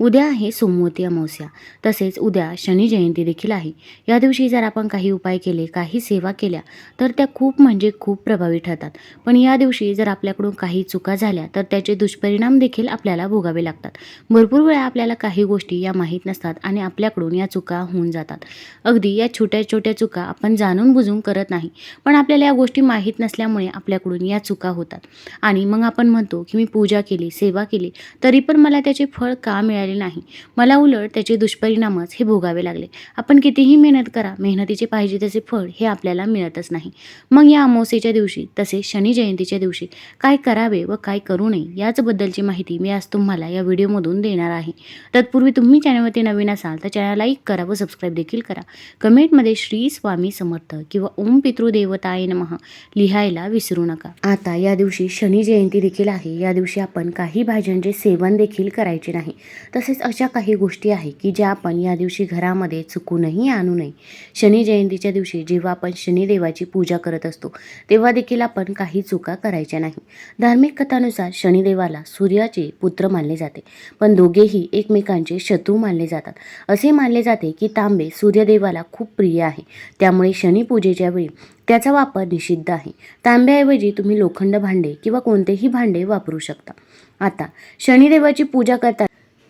उद्या आहे सोमवती अमावस्या. तसेच उद्या शनी जयंती देखील आहे. या दिवशी जर आपण काही उपाय केले काही सेवा केल्या तर त्या खूप म्हणजे खूप प्रभावी ठरतात. पण या दिवशी जर आपल्याकडून काही चुका झाल्या तर त्याचे दुष्परिणाम देखील आपल्याला भोगावे लागतात. भरपूर वेळा आपल्याला काही गोष्टी या माहीत नसतात आणि आपल्याकडून या चुका होऊन जातात. अगदी या छोट्या छोट्या चुका आपण जाणून बुजून करत नाही पण आपल्याला या गोष्टी माहीत नसल्यामुळे आपल्याकडून या चुका होतात. आणि मग आपण म्हणतो की मी पूजा केली सेवा केली तरी पण मला त्याचे फळ का मिळाले नाही. मला उलट त्याचे दुष्परिणामच हे भोगावे लागले. आपण कितीही मेहनत करा मेहनतीचे पाहिजे तसे फळ हे आपल्याला मिळतच नाही. मग या अमावस्येच्या दिवशी तसेच शनी जयंतीच्या दिवशी काय करावे व काय करू नये याचबद्दलची माहिती मी आज तुम्हाला या व्हिडिओमधून देणार आहे. तत्पूर्वी तुम्ही चॅनलवरती नवीन असाल तर चॅनल लाईक करा व सबस्क्राईब देखील करा. कमेंटमध्ये श्री स्वामी समर्थ किंवा ओम पितृदेवताय नमः लिहायला विसरू नका. आता या दिवशी शनी जयंती देखील आहे. या दिवशी आपण काही भाज्यांचे सेवन देखील करायचे नाही. तसेच अशा काही गोष्टी आहे की ज्या आपण या दिवशी घरामध्ये चुकूनही आणू नये. शनी जयंतीच्या दिवशी जेव्हा आपण शनिदेवाची पूजा करत असतो तेव्हा देखील आपण काही चुका करायच्या नाही. धार्मिक कथानुसार शनिदेवाला सूर्याचे पुत्र मानले जाते पण दोघेही एकमेकांचे शत्रू मानले जातात. असे मानले जाते की तांबे सूर्यदेवाला खूप प्रिय आहे. त्यामुळे शनिपूजेच्या वेळी त्याचा वापर निषिद्ध आहे. तांब्याऐवजी तुम्ही लोखंड भांडे किंवा कोणतेही भांडे वापरू शकता. आता शनिदेवाची पूजा करता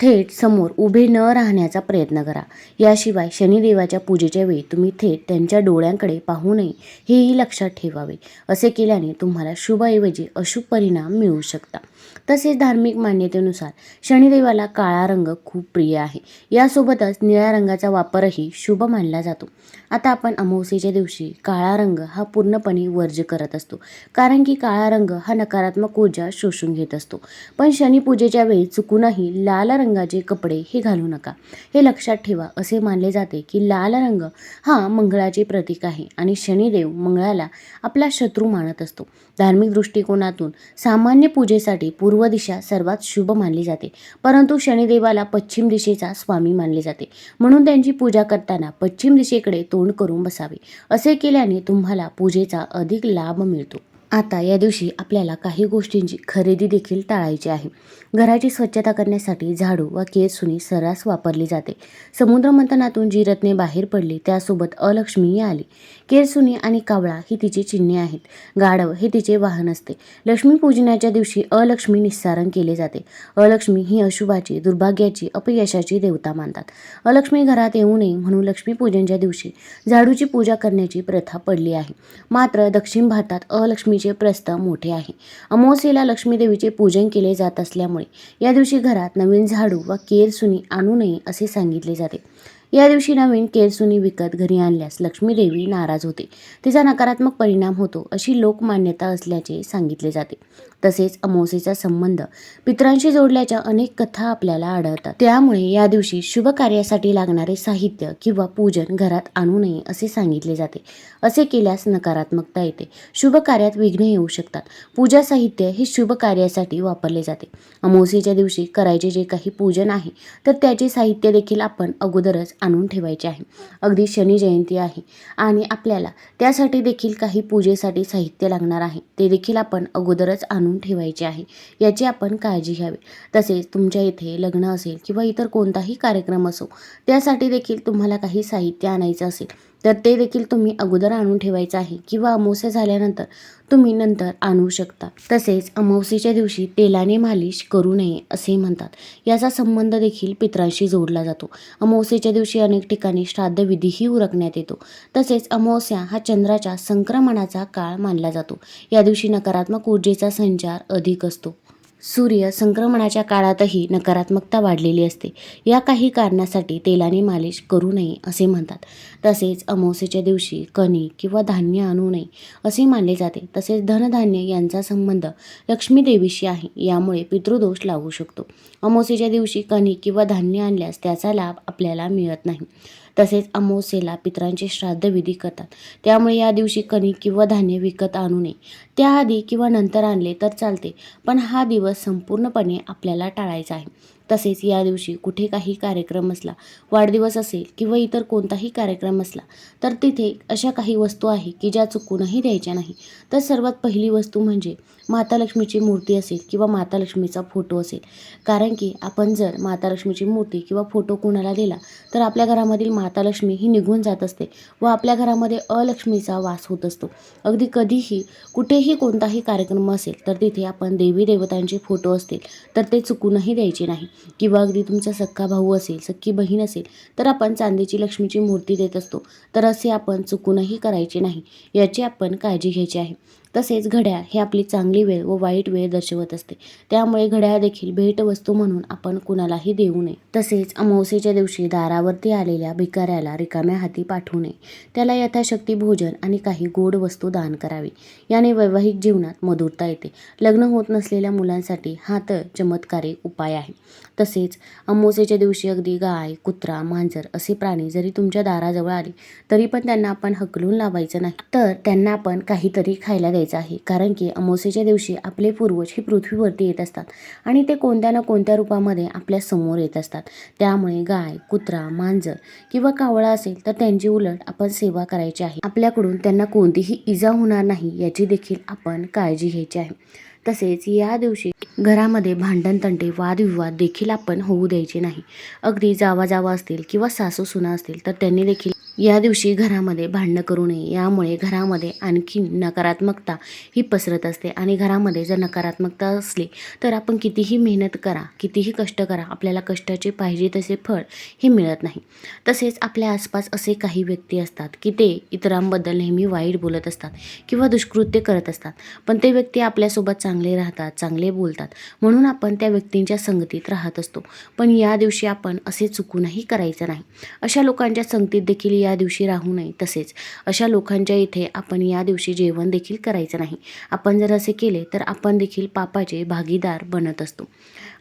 थेट समोर उभे न राहण्याचा प्रयत्न करा. याशिवाय शनिदेवाच्या पूजेच्या वेळी तुम्ही थेट त्यांच्या डोळ्यांकडे पाहू नये हेही लक्षात ठेवावे. असे केल्याने तुम्हाला शुभऐवजी अशुभ परिणाम मिळू शकता. तसेच धार्मिक मान्यतेनुसार शनिदेवाला काळा रंग खूप प्रिय आहे. यासोबतच निळ्या रंगाचा वापरही शुभ मानला जातो. आता आपण अमावस्येच्या दिवशी काळा रंग हा पूर्णपणे वर्ज करत असतो. कारण की काळा रंग हा नकारात्मक ऊर्जा शोषून घेत असतो. पण शनिपूजेच्या वेळी चुकूनही लाल रंग रंगाचे कपडे हे घालू नका. हे लक्षात ठेवा असे मानले जाते की लाल रंग हा मंगळाचे प्रतीक आहे आणि शनिदेव मंगळाला आपला शत्रू मानत असतो. धार्मिक दृष्टिकोनातून सामान्य पूजेसाठी पूर्व दिशा सर्वात शुभ मानली जाते परंतु शनिदेवाला पश्चिम दिशेचा स्वामी मानले जाते. म्हणून त्यांची पूजा करताना पश्चिम दिशेकडे तोंड करून बसावे. असे केल्याने तुम्हाला पूजेचा अधिक लाभ मिळतो. आता या दिवशी आपल्याला काही गोष्टींची खरेदी देखील टाळायची आहे. घराची स्वच्छता करण्यासाठी झाडू वा केरसुनी सर्रास वापरली जाते. समुद्रमंथनातून जी रत्ने बाहेर पडली त्यासोबत अलक्ष्मीही आली. केरसुनी आणि कावळा ही तिची चिन्हे आहेत. गाढव हे तिचे वाहन असते. लक्ष्मीपूजनाच्या दिवशी अलक्ष्मी निस्सारण केले जाते. अलक्ष्मी ही अशुभाची दुर्भाग्याची अपयशाची देवता मानतात. अलक्ष्मी घरात येऊ नये म्हणून लक्ष्मीपूजनच्या दिवशी झाडूची पूजा करण्याची प्रथा पडली आहे. मात्र दक्षिण भारतात देवीचे प्रस्थ मोठे आहे. अमावस्येला लक्ष्मीदेवीचे पूजन केले जात असल्यामुळे या दिवशी घरात नवीन झाडू व केरसुनी आणू नये असे सांगितले जाते. या दिवशी नवीन केरसुनी विकत घरी आणल्यास लक्ष्मीदेवी नाराज होते. तिचा नकारात्मक परिणाम होतो अशी लोकमान्यता असल्याचे सांगितले जाते. तसेच अमावस्येचा संबंध पितरांशी जोडल्याच्या अनेक कथा आपल्याला आढळतात. त्यामुळे या दिवशी शुभ कार्यासाठी लागणारे साहित्य किंवा पूजन घरात आणू नये असे सांगितले जाते. असे केल्यास नकारात्मकता येते. शुभ कार्यात विघ्न येऊ शकतात. पूजा साहित्य हे शुभ कार्यासाठी वापरले जाते. अमावस्येच्या दिवशी करायचे जे काही पूजन आहे तर त्याचे साहित्य देखील आपण अगोदरच आणून ठेवायचे आहे. अगदी शनी जयंती आहे आणि आपल्याला त्यासाठी देखील काही पूजेसाठी साहित्य लागणार आहे. ते देखील आपण अगोदरच आणून ठेवायचे आहे. याची आपण काळजी घ्यावी. तसेच तुमच्या इथे लग्न असेल किंवा इतर कोणताही कार्यक्रम असो त्यासाठी देखील तुम्हाला काही साहित्य आणायचं असेल तर ते देखील तुम्ही अगोदर आणून ठेवायचं आहे किंवा अमावस्या झाल्यानंतर तुम्ही नंतर आणू शकता. तसेच अमावस्येच्या दिवशी तेलाने मालिश करू नये असे म्हणतात. याचा संबंध देखील पित्रांशी जोडला जातो. अमावस्येच्या दिवशी अनेक ठिकाणी श्राद्धविधीही उरकण्यात येतो. तसेच अमावस्या हा चंद्राच्या संक्रमणाचा काळ मानला जातो. या दिवशी नकारात्मक ऊर्जेचा संचार अधिक असतो. सूर्य संक्रमणाच्या काळातही नकारात्मकता वाढलेली असते. या काही कारणासाठी तेलाने मालिश करू नये असे म्हणतात. तसेच अमावस्येच्या दिवशी कणी किंवा धान्य आणू नये असे मानले जाते. तसेच धनधान्य यांचा संबंध लक्ष्मी देवीशी आहे यामुळे पितृदोष लागू शकतो. अमावस्येच्या दिवशी कणी किंवा धान्य आणल्यास त्याचा लाभ आपल्याला मिळत नाही. तसेच अमावस्येला पितरांचे श्राद्धविधी करतात. त्यामुळे या दिवशी कणिक किंवा धान्य विकत आणू नये. त्याआधी किंवा नंतर आणले तर चालते पण हा दिवस संपूर्णपणे आपल्याला टाळायचा आहे. तसेच या दिवशी कुठे काही कार्यक्रम असला वाढदिवस असेल किंवा इतर कोणताही कार्यक्रम असला तर तिथे अशा काही वस्तू आहे की ज्या चुकूनही द्यायच्या नाही. तर सर्वात पहिली वस्तू म्हणजे माता लक्ष्मीची मूर्ती असेल किंवा माता लक्ष्मीचा फोटो असेल. कारण की आपण जर माता लक्ष्मीची मूर्ती किंवा फोटो कुणाला दिला तर आपल्या घरामधील माता लक्ष्मी ही निघून जात असते व आपल्या घरामध्ये अलक्ष्मीचा वास होत असतो. अगदी कधीही कुठेही कोणताही कार्यक्रम असेल तर तिथे आपण देवी देवतांचे फोटो असतील तर ते चुकूनही द्यायचे नाही. किंवा अगदी तुमचा सक्का भाऊ असेल सख्खी बहीण असेल तर आपण चांदीची लक्ष्मीची मूर्ती देत असतो. तर असे आपण चुकूनही करायचे नाही याची आपण काळजी घ्यायची आहे. तसेच घड्याळ हे आपली चांगली वेळ व वाईट वेळ दर्शवत असते. त्यामुळे घड्याळ देखील भेटवस्तू म्हणून आपण कुणालाही देऊ नये. तसेच अमावस्येच्या दिवशी दारावरती आलेल्या भिकाऱ्याला रिकाम्या हाती पाठवू नये. त्याला यथाशक्ती भोजन आणि काही गोड वस्तू दान करावी. याने वैवाहिक जीवनात मधुरता येते. लग्न होत नसलेल्या मुलांसाठी हा तर चमत्कारिक उपाय आहे. तसेच अमावस्येच्या दिवशी अगदी गाय कुत्रा मांजर असे प्राणी जरी तुमच्या दाराजवळ आले तरी पण त्यांना आपण हकलून लावायचं नाही. तर त्यांना आपण काहीतरी खायला द्यायचं. आहे. कारण की अमावस्येच्या दिवशी आपले पूर्वज हे पृथ्वीवरती येत असतात आणि ते कोणत्या ना कोणत्या रूपामध्ये आपल्यासमोर येत असतात. त्यामुळे गाय कुत्रा मांजर किंवा कावळा असेल तर त्यांची उलट आपण सेवा करायची आहे. आपल्याकडून त्यांना कोणतीही इजा होणार नाही याची देखील आपण काळजी घ्यायची आहे. तसेच या दिवशी घरामध्ये भांडण तंटे वादविवाद देखील आपण होऊ द्यायचे नाही. अगदी जावा जावा असतील किंवा सासू सुना असतील तर त्यांनी देखील या दिवशी घरामध्ये भांडणं करू नये. यामुळे घरामध्ये आणखी नकारात्मकता ही पसरत असते आणि घरामध्ये जर नकारात्मकता असली तर आपण कितीही मेहनत करा कितीही कष्ट करा आपल्याला कष्टाचे पाहिजे तसे फळ हे मिळत नाही. तसेच आपल्या आसपास असे काही व्यक्ती असतात की ते इतरांबद्दल नेहमी वाईट बोलत असतात किंवा दुष्कृत्य करत असतात. पण ते व्यक्ती आपल्यासोबत चांगले राहतात चांगले बोलतात. म्हणून आपण त्या व्यक्तींच्या संगतीत राहत असतो. पण या दिवशी आपण असे चुकूनही करायचं नाही. अशा लोकांच्या संगतीत देखील या दिवशी राहू नये तसेच अशा लोकांच्या इथे आपण या दिवशी जेवण देखील करायचं नाही. आपण जर असे केले तर आपण देखील पापाचे भागीदार बनत असतो.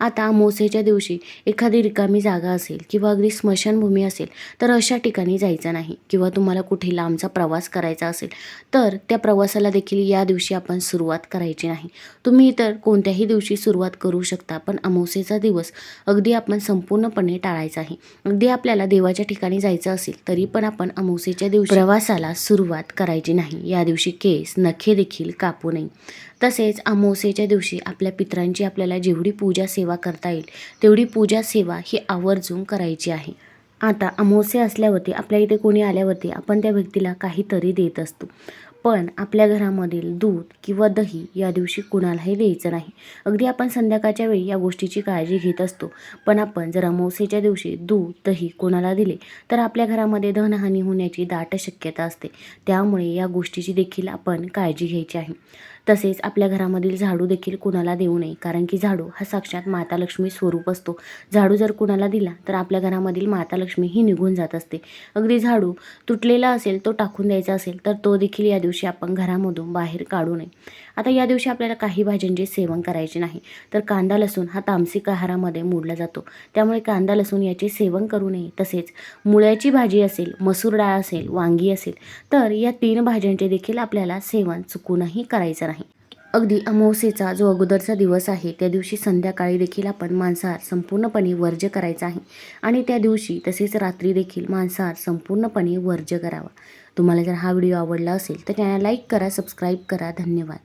आता अमावस्येच्या दिवशी एखादी रिकामी जागा असेल किंवा अगदी स्मशानभूमी असेल तर अशा ठिकाणी जायचं नाही किंवा तुम्हाला कुठे लांबचा प्रवास करायचा असेल तर त्या प्रवासाला देखील या दिवशी आपण सुरुवात करायची नाही. तुम्ही इतर कोणत्याही दिवशी सुरुवात करू शकता पण अमावस्येचा दिवस अगदी आपण संपूर्णपणे टाळायचा आहे. अगदी आपल्याला देवाच्या ठिकाणी जायचं असेल तरी पण आपण अमावस्येच्या दिवशी प्रवासाला सुरुवात करायची नाही. या दिवशी केस नखे देखील कापू नये. तसेच अमावस्येच्या दिवशी आपल्या पित्रांची आपल्याला जेवढी पूजा सेवा करता येईल तेवढी पूजा सेवा ही आवर्जून करायची आहे. आता अमावस्या असल्यावरती आपल्या इथे कोणी आल्यावरती आपण त्या व्यक्तीला काहीतरी देत असतो. पण आपल्या घरामधील दूध किंवा दही या दिवशी कुणालाही द्यायचं नाही. अगदी आपण संध्याकाळच्या वेळी या गोष्टीची काळजी घेत असतो. पण आपण जर अमावस्येच्या दिवशी दूध दही कोणाला दिले तर आपल्या घरामध्ये धनहानी होण्याची दाट शक्यता असते. त्यामुळे या गोष्टीची देखील आपण काळजी घ्यायची आहे. तसेच आपल्या घरामधील झाडू देखील कुणाला देऊ नये. कारण की झाडू हा साक्षात माता लक्ष्मी स्वरूप असतो. झाडू जर कुणाला दिला तर आपल्या घरामधील माता लक्ष्मी ही निघून जात असते. अगदी झाडू तुटलेला असेल तो टाकून द्यायचा असेल तर तो देखील या दिवशी आपण घरामधून बाहेर काढू नये. आता या दिवशी आपल्याला काही भाज्यांचे सेवन करायचे नाही तर कांदा लसूण हा तामसिक आहारामध्ये मोडला जातो. त्यामुळे कांदा लसूण याचे सेवन करू नये. तसेच मुळ्याची भाजी असेल मसूर डाळ असेल वांगी असेल तर या तीन भाज्यांचे देखील आपल्याला सेवन चुकूनही करायचं नाही. अगदी अमावस्येचा जो अगोदरचा दिवस आहे त्या दिवशी संध्याकाळी देखील आपण मांसाहार संपूर्णपणे वर्ज्य करायचा आहे. आणि त्या दिवशी तसेच रात्री देखील मांसाहार संपूर्णपणे वर्ज्य करावा. तुम्हाला जर हा व्हिडिओ आवडला असेल तर त्यांना लाईक करा सबस्क्राईब करा. धन्यवाद.